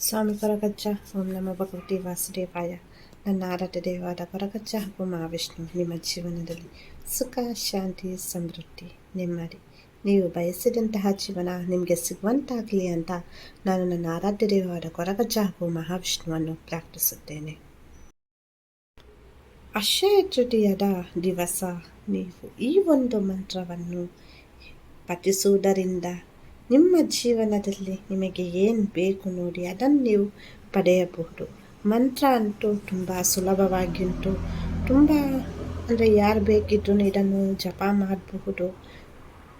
ಸ್ವಾಮಿ ಕೊರಗಜ್ಜ ಓಂ ನಮ ಭಗವತಿ ವಾಸುದೇವಾಯ ನನ್ನ ಆರಾಧ್ಯ ದೇವಾದ ಕೊರಗಜ್ಜ ಹಾಗೂ ಮಹಾವಿಷ್ಣು ನಿಮ್ಮ ಜೀವನದಲ್ಲಿ ಸುಖ ಶಾಂತಿ ಸಮೃದ್ಧಿ ನೆಮ್ಮದಿ ನೀವು ಬಯಸಿದಂತಹ ಜೀವನ ನಿಮಗೆ ಸಿಗುವಂತಾಗಲಿ ಅಂತ ನಾನು ನನ್ನ ಆರಾಧ್ಯ ದೇವಾದ ಕೊರಗಜ್ಜ ಹಾಗೂ ಮಹಾವಿಷ್ಣುವನ್ನು ಪ್ರಾರ್ಥಿಸುತ್ತೇನೆ. ಅಕ್ಷಯ ತೃತೀಯದ ದಿವಸ ನೀವು ಈ ಒಂದು ಮಂತ್ರವನ್ನು ಪಠಿಸುವುದರಿಂದ ನಿಮ್ಮ ಜೀವನದಲ್ಲಿ ನಿಮಗೆ ಏನು ಬೇಕು ನೋಡಿ ಅದನ್ನು ನೀವು ಪಡೆಯಬಹುದು. ಮಂತ್ರ ಅಂತೂ ತುಂಬ ಸುಲಭವಾಗಿ ಉಂಟು ತುಂಬ ಅಂದರೆ ಯಾರು ಬೇಕಿದ್ರೂ ಇದನ್ನು ಜಪ ಮಾಡಬಹುದು.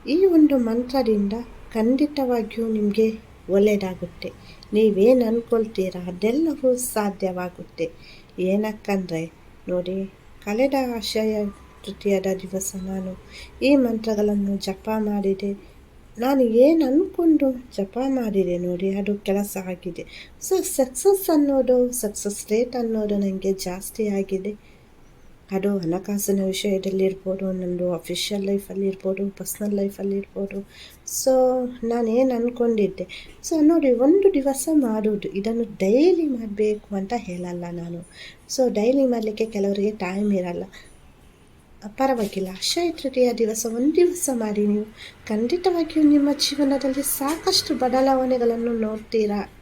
ಈ ಒಂದು ಮಂತ್ರದಿಂದ ಖಂಡಿತವಾಗಿಯೂ ನಿಮಗೆ ಒಳ್ಳೆಯದಾಗುತ್ತೆ ನೀವೇನು ಅಂದ್ಕೊಳ್ತೀರಾ ಅದೆಲ್ಲವೂ ಸಾಧ್ಯವಾಗುತ್ತೆ. ಏನಕ್ಕಂದರೆ ನೋಡಿ, ಕಳೆದ ಆಶಯ ತೃತೀಯದ ದಿವಸ ನಾನು ಈ ಮಂತ್ರಗಳನ್ನು ಜಪ ಮಾಡಿದೆ. ನಾನು ಏನು ಅಂದ್ಕೊಂಡು ಜಪ ಮಾಡಿದೆ ನೋಡಿ, ಅದು ಕೆಲಸ ಆಗಿದೆ. ಸೊ ಸಕ್ಸಸ್ ಅನ್ನೋದು ಸಕ್ಸಸ್ ರೇಟ್ ಅನ್ನೋದು ನನಗೆ ಜಾಸ್ತಿ ಆಗಿದೆ. ಅದು ಹಣಕಾಸಿನ ವಿಷಯದಲ್ಲಿರ್ಬೋದು ನನ್ನದು ಅಫಿಷಿಯಲ್ ಲೈಫಲ್ಲಿ ಇರ್ಬೋದು ಪರ್ಸ್ನಲ್ ಲೈಫಲ್ಲಿ ಇರ್ಬೋದು. ಸೊ ನಾನು ಏನು ಅಂದ್ಕೊಂಡಿದ್ದೆ ಸೊ ನೋಡಿ, ಒಂದು ದಿವಸ ಮಾಡೋದು ಇದನ್ನು ಡೈಲಿ ಮಾಡಬೇಕು ಅಂತ ಹೇಳಲ್ಲ ನಾನು. ಸೊ ಡೈಲಿ ಮಾಡಲಿಕ್ಕೆ ಕೆಲವರಿಗೆ ಟೈಮ್ ಇರಲ್ಲ. ಪರವಾಗಿಲ್ಲ. ಅಕ್ಷಯ ತೃತೀಯ ದಿವಸ ಒಂದು ದಿವಸ ಮಾಡಿ ನೀವು. ಖಂಡಿತವಾಗಿಯೂ ನಿಮ್ಮ ಜೀವನದಲ್ಲಿ ಸಾಕಷ್ಟು ಬದಲಾವಣೆಗಳನ್ನು ನೋಡ್ತೀರಾ?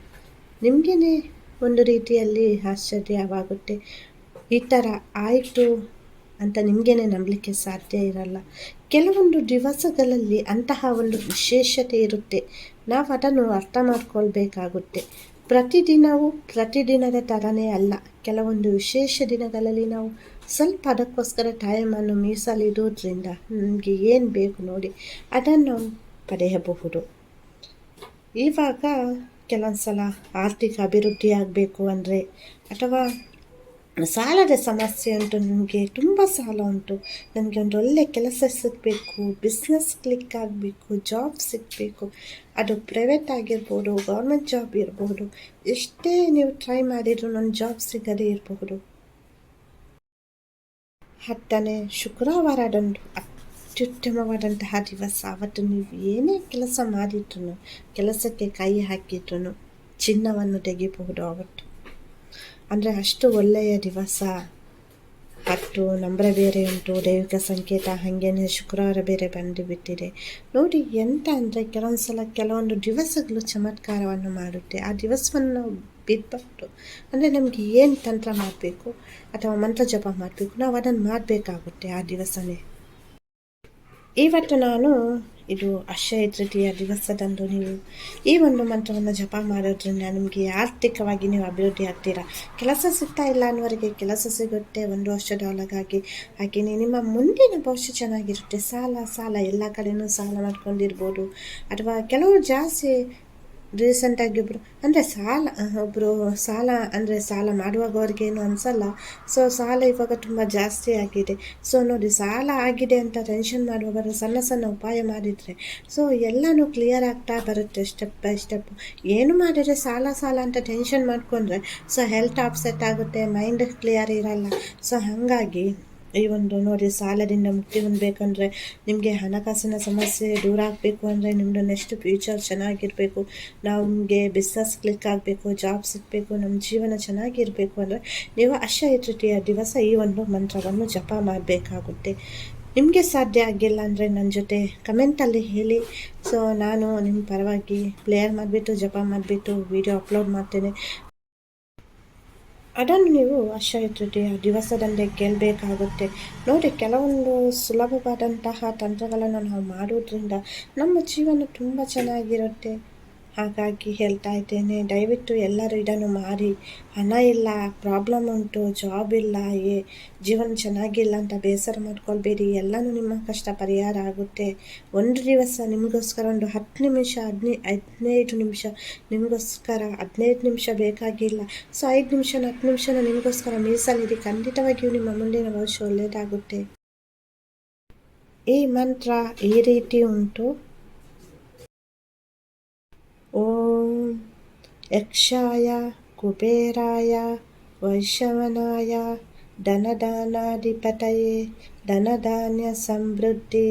ನಿಮಗೇನೆ ಒಂದು ರೀತಿಯಲ್ಲಿ ಆಶ್ಚರ್ಯವಾಗುತ್ತೆ. ಈ ಥರ ಆಯಿತು ಅಂತ ನಿಮಗೇನೆ ನಂಬಲಿಕ್ಕೆ ಸಾಧ್ಯ ಇರಲ್ಲ. ಕೆಲವೊಂದು ದಿವಸಗಳಲ್ಲಿ ಅಂತಹ ಒಂದು ವಿಶೇಷತೆ ಇರುತ್ತೆ. ನಾವು ಅದನ್ನು ಅರ್ಥ ಮಾಡ್ಕೊಳ್ಬೇಕಾಗುತ್ತೆ. ಪ್ರತಿದಿನವೂ, ಪ್ರತಿದಿನದ ಥರನೇ ಅಲ್ಲ. ಕೆಲವೊಂದು ವಿಶೇಷ ದಿನಗಳಲ್ಲಿ ನಾವು ಸ್ವಲ್ಪ ಅದಕ್ಕೋಸ್ಕರ ಟೈಮನ್ನು ಮೀಸಲಿಡೋದ್ರಿಂದ ನಮಗೆ ಏನು ಬೇಕು ನೋಡಿ ಅದನ್ನು ಪಡೆಯಬಹುದು. ಇವಾಗ ಕೆಲವೊಂದು ಸಲ ಆರ್ಥಿಕ ಅಭಿವೃದ್ಧಿ ಆಗಬೇಕು ಅಂದರೆ ಅಥವಾ ಸಾಲದ ಸಮಸ್ಯೆ ಉಂಟು, ನಮಗೆ ತುಂಬ ಸಾಲ ಉಂಟು. ನಮಗೆ ಒಂದು ಒಳ್ಳೆ ಕೆಲಸ ಸಿಗಬೇಕು ಬಿಸ್ನೆಸ್ ಕ್ಲಿಕ್ ಆಗಬೇಕು ಜಾಬ್ ಸಿಗಬೇಕು. ಅದು ಪ್ರೈವೇಟ್ ಆಗಿರ್ಬೋದು ಗೌರ್ಮೆಂಟ್ ಜಾಬ್ ಇರ್ಬೋದು. ಎಷ್ಟೇ ನೀವು ಟ್ರೈ ಮಾಡಿದರೂ ನನ್ನ ಜಾಬ್ ಸಿಗದೇ ಇರಬಹುದು. ಹತ್ತನೇ ಶುಕ್ರವಾರದಂದು ಅತ್ಯುತ್ತಮವಾದಂತಹ ದಿವಸ. ಅವತ್ತು ನೀವು ಏನೇ ಕೆಲಸ ಮಾಡಿದ್ರು ಕೆಲಸಕ್ಕೆ ಕೈ ಹಾಕಿದ್ರು ಚಿನ್ನವನ್ನು ತೆಗಿಬಹುದು ಅವತ್ತು. ಅಂದರೆ ಅಷ್ಟು ಒಳ್ಳೆಯ ದಿವಸ. ಹತ್ತು ನಂಬರ ಬೇರೆ ಉಂಟು, ದೈವಿಕ ಸಂಕೇತ ಹಾಗೇನೆ ಶುಕ್ರವಾರ ಬೇರೆ ಬಂದು ಬಿಟ್ಟಿದೆ. ನೋಡಿ ಎಂತ ಅಂದರೆ ಕೆಲವೊಂದು ಸಲ ಕೆಲವೊಂದು ದಿವಸಗಳು ಚಮತ್ಕಾರವನ್ನು ಮಾಡುತ್ತೆ. ಆ ದಿವಸವನ್ನು ನಾವು ಅಂದರೆ ನಮಗೆ ಏನು ತಂತ್ರ ಮಾಡಬೇಕು ಅಥವಾ ಮಂತ್ರ ಜಪ ಮಾಡಬೇಕು, ನಾವು ಅದನ್ನು ಮಾಡಬೇಕಾಗುತ್ತೆ ಆ ದಿವಸನೇ. ಇವತ್ತು ನಾನು ಇದು ಅಕ್ಷಯ ತೃತೀಯ ದಿವಸದಂದು ನೀವು ಈ ಒಂದು ಮಂತ್ರವನ್ನು ಜಪ ಮಾಡೋದ್ರಿಂದ ನಿಮಗೆ ಆರ್ಥಿಕವಾಗಿ ನೀವು ಅಭಿವೃದ್ಧಿ ಆಗ್ತೀರಾ? ಕೆಲಸ ಸಿಗ್ತಾ ಇಲ್ಲ ಅನ್ನೋರಿಗೆ ಕೆಲಸ ಸಿಗುತ್ತೆ, ಒಂದು ವರ್ಷದ ಒಳಗಾಗಿ. ಹಾಗೆಯೇ ನಿಮ್ಮ ಮುಂದಿನ ಭವಿಷ್ಯ ಚೆನ್ನಾಗಿರುತ್ತೆ. ಸಾಲ ಸಾಲ, ಎಲ್ಲ ಕಡೆಯೂ ಸಾಲ ಮಾಡ್ಕೊಂಡಿರ್ಬೋದು. ಅಥವಾ ಕೆಲವರು ಜಾಸ್ತಿ ರೀಸೆಂಟಾಗಿ ಒಬ್ಬರು ಅಂದರೆ ಸಾಲ ಒಬ್ಬರು ಸಾಲ, ಅಂದರೆ ಸಾಲ ಮಾಡುವಾಗ ಅವ್ರಿಗೇನು ಅನಿಸಲ್ಲ. ಸೊ ಸಾಲ ಇವಾಗ ತುಂಬ ಜಾಸ್ತಿ ಆಗಿದೆ. ಸೊ ನೋಡಿ, ಸಾಲ ಆಗಿದೆ ಅಂತ ಟೆನ್ಷನ್ ಮಾಡುವಾಗ ಸಣ್ಣ ಸಣ್ಣ ಉಪಾಯ ಮಾಡಿದರೆ ಸೊ ಎಲ್ಲನೂ ಕ್ಲಿಯರ್ ಆಗ್ತಾ ಬರುತ್ತೆ ಸ್ಟೆಪ್ ಬೈ ಸ್ಟೆಪ್ ಏನು ಮಾಡಿದರೆ ಸಾಲ ಸಾಲ ಅಂತ ಟೆನ್ಷನ್ ಮಾಡಿಕೊಂಡ್ರೆ ಸೊ ಹೆಲ್ತ್ ಅಪ್ಸೆಟ್ ಆಗುತ್ತೆ ಮೈಂಡ್ ಕ್ಲಿಯರ್ ಇರಲ್ಲ. ಸೊ ಹಾಗಾಗಿ ಈ ಒಂದು ನೋಡಿ ಸಾಲದಿಂದ ಮುಕ್ತಿ ಹೊಂದಬೇಕಂದ್ರೆ ನಿಮಗೆ ಹಣಕಾಸಿನ ಸಮಸ್ಯೆ ದೂರ ಆಗಬೇಕು ಅಂದರೆ ನಿಮ್ಮದು ನೆಕ್ಸ್ಟ್ ಫ್ಯೂಚರ್ ಚೆನ್ನಾಗಿರಬೇಕು. ನಮಗೆ ಬಿಸ್ನೆಸ್ ಕ್ಲಿಕ್ ಆಗಬೇಕು ಜಾಬ್ ಸಿಗಬೇಕು ನಮ್ಮ ಜೀವನ ಚೆನ್ನಾಗಿರಬೇಕು ಅಂದರೆ ನೀವು ಅಶಯ ತೃತೀಯ ದಿವಸ ಈ ಒಂದು ಮಂತ್ರವನ್ನು ಜಪ ಮಾಡಬೇಕಾಗುತ್ತೆ. ನಿಮಗೆ ಸಾಧ್ಯ ಆಗಿಲ್ಲ ಅಂದರೆ ನನ್ನ ಜೊತೆ ಕಮೆಂಟಲ್ಲಿ ಹೇಳಿ. ಸೊ ನಾನು ನಿಮ್ಮ ಪರವಾಗಿ ಪ್ಲೇಯರ್ ಮಾಡಿಬಿಟ್ಟು, ಜಪ ಮಾಡಿಬಿಟ್ಟು ವಿಡಿಯೋ ಅಪ್ಲೋಡ್ ಮಾಡ್ತೇನೆ. ಅದನ್ನು ನೀವು ಅಕ್ಷಯ ದಿವಸದಂದೇ ಗೆಲ್ಲಬೇಕಾಗುತ್ತೆ. ನೋಡಿ, ಕೆಲವೊಂದು ಸುಲಭವಾದಂತಹ ತಂತ್ರಗಳನ್ನು ನಾವು ಮಾಡೋದ್ರಿಂದ ನಮ್ಮ ಜೀವನ ತುಂಬ ಚೆನ್ನಾಗಿರುತ್ತೆ. ಹಾಗಾಗಿ ಹೇಳ್ತಾ ಇದ್ದೇನೆ. ದಯವಿಟ್ಟು ಎಲ್ಲರೂ ಇದನ್ನು ಮಾರಿ ಹಣ ಇಲ್ಲ ಪ್ರಾಬ್ಲಮ್ ಉಂಟು ಜಾಬ್ ಇಲ್ಲ, ಏ, ಜೀವನ ಚೆನ್ನಾಗಿಲ್ಲ ಅಂತ ಬೇಸರ ಮಾಡ್ಕೊಳ್ಬೇಡಿ. ಎಲ್ಲನೂ ನಿಮ್ಮ ಕಷ್ಟ ಪರಿಹಾರ ಆಗುತ್ತೆ. ಒಂದು ದಿವಸ ನಿಮಗೋಸ್ಕರ ಒಂದು ಹತ್ತು ನಿಮಿಷ, ಹದಿನೈ, ಹದಿನೈದು ನಿಮಿಷ ನಿಮಗೋಸ್ಕರ, ಹದಿನೈದು ನಿಮಿಷ ಬೇಕಾಗಿಲ್ಲ. ಸೊ, ಐದು ನಿಮಿಷ ಹತ್ತು ನಿಮಿಷನ ನಿಮಗೋಸ್ಕರ ಮೀಸಲಿಡಿ. ಖಂಡಿತವಾಗಿಯೂ ನಿಮ್ಮ ಮುಂದಿನ ಭವಿಷ್ಯ ಒಳ್ಳೆಯದಾಗುತ್ತೆ. ಈ ಮಂತ್ರ ಈ ರೀತಿ ಉಂಟು. ಓಂ ಯಕ್ಷಾಯ ಕುಬೇರಾಯ ವೈಶವನಾಯ ಧನದಾನಾಧಿಪತಯೇ ಧನಧಾನ್ಯ ಸಮೃದ್ಧಿ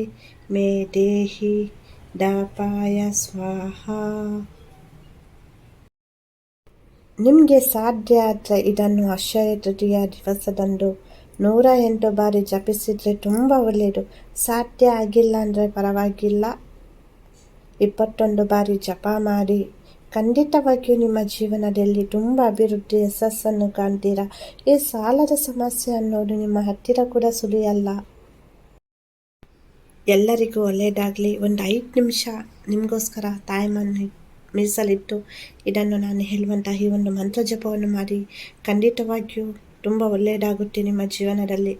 ಮೇ ದೇಹಿ ದಾಪಾಯ ಸ್ವಾಹ ನಿಮಗೆ ಸಾಧ್ಯ ಆದರೆ ಇದನ್ನು ಅಕ್ಷಯ ತೃತೀಯ ದಿವಸದಂದು ನೂರ ಎಂಟು ಬಾರಿ ಜಪಿಸಿದರೆ ತುಂಬ ಒಳ್ಳೆಯದು. ಸಾಧ್ಯ ಆಗಿಲ್ಲ ಅಂದರೆ ಪರವಾಗಿಲ್ಲ. ಇಪ್ಪತ್ತೊಂದು ಬಾರಿ ಜಪ ಮಾಡಿ, ಖಂಡಿತವಾಗಿಯೂ ನಿಮ್ಮ ಜೀವನದಲ್ಲಿ ತುಂಬ ಅಭಿವೃದ್ಧಿ ಯಶಸ್ಸನ್ನು ಕಾಣ್ತೀರಾ? ಈ ಸಾಲದ ಸಮಸ್ಯೆ ಅನ್ನೋದು ನಿಮ್ಮ ಹತ್ತಿರ ಕೂಡ ಸುಳಿಯಲ್ಲ. ಎಲ್ಲರಿಗೂ ಒಳ್ಳೆಯದಾಗಲಿ ಒಂದು ಐದು ನಿಮಿಷ ನಿಮಗೋಸ್ಕರ ತಾಯಮನ್ನು ಮೀಸಲಿಟ್ಟು ಇದನ್ನು ನಾನು ಹೇಳುವಂತಹ ಈ ಒಂದು ಮಂತ್ರ ಜಪವನ್ನು ಮಾಡಿ, ಖಂಡಿತವಾಗಿಯೂ ತುಂಬ ಒಳ್ಳೆಯದಾಗುತ್ತೆ ನಿಮ್ಮ ಜೀವನದಲ್ಲಿ.